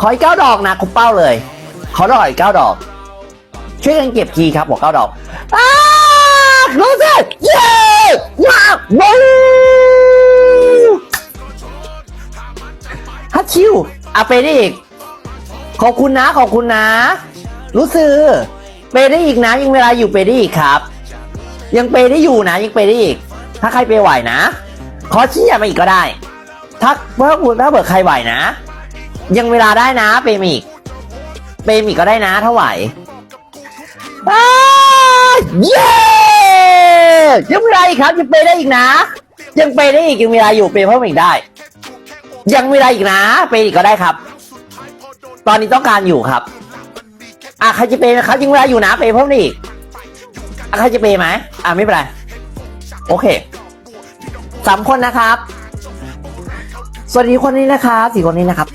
ขออีกเก้าดอกนะคุณเป้าเลย ขอดอกอีกเก้าดอก ช่วยกันเก็บทีครับบอกเก้าดอกอ้ารู้สึกเย้ว้าววู้ฮัตชิวอะไปได้อีก ขอบคุณนะ ขอบคุณนะ รู้สึกไปได้อีกนะยังเวลาอยู่ไปได้อีกครับ ยังไปได้อยู่นะยังไปได้อีก ถ้าใครไปไหวนะ ขอชี้มาอีกก็ได้ ถ้าเมื่อคุณถ้าเบิดใครไหวนะ ยังเวลาได้นะเปมอีกเปมอีกก็ได้นะถ้าไหวอ้าเย้ยังเวลาอีกครับยังไปได้อีกนะ ยังไปได้อีกยังเวลาอยู่เปเพิ่มอีกได้ ยังเวลาอีกนะ ไปอีกก็ได้ครับ ตอนนี้ต้องการอยู่ครับอะใครจะเปย์นะครับยังเวลาอยู่นะเปยเพิ่มอีกอะใครจะเปย์ไหมอะไม่เป็นไรโอเคสามคนนะครับ สวัสดีคนนี้นะครับสี่คนนี้นะครับ